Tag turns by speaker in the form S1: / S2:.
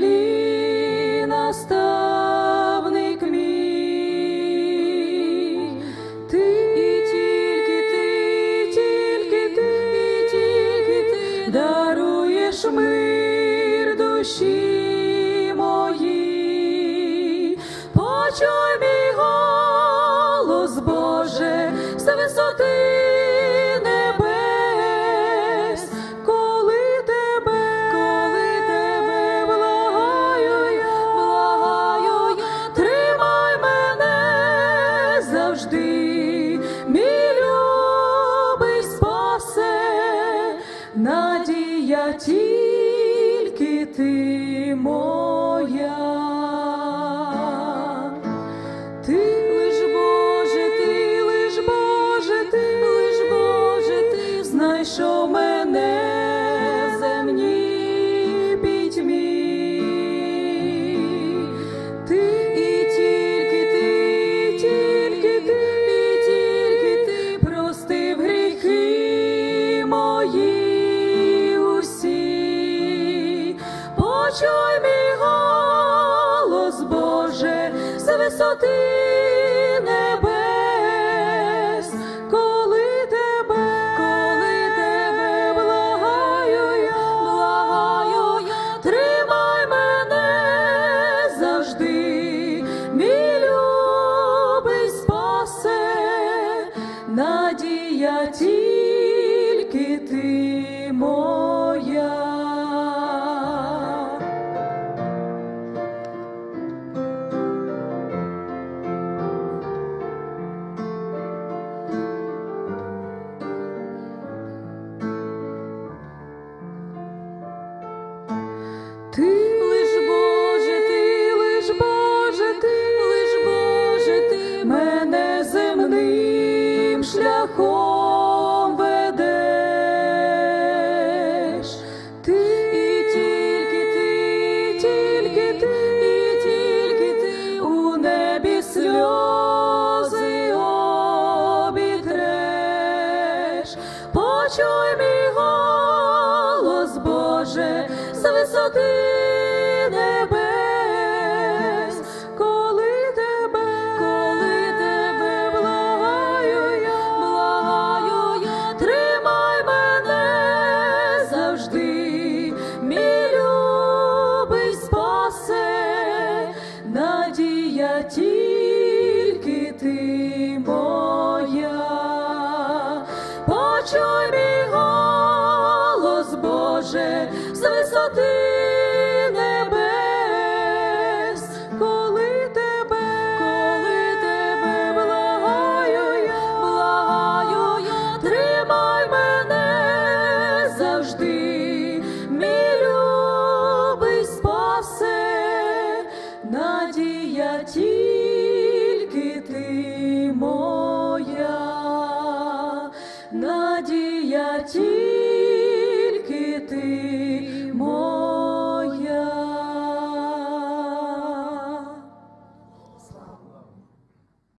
S1: землі наставник мій. Ти і тільки ти, тільки ти, тільки ти даруєш мир душі моїй. Почуй мій голос, Боже, з висоти. Тільки ти Почуй мій голос, Боже, з висоти небес, коли тебе, коли тебе благаю я, благаю я, тримай мене завжди, мій любий спасе, надія тільки ти Ти лиш Боже, ти лиш Боже, ти лиш Боже, ти мене земним шляхом ведеш. Ти і тільки ти, тільки ти, і тільки ти у небі сльози обітреш. Почуй мій з висоти небес, моя, надія тільки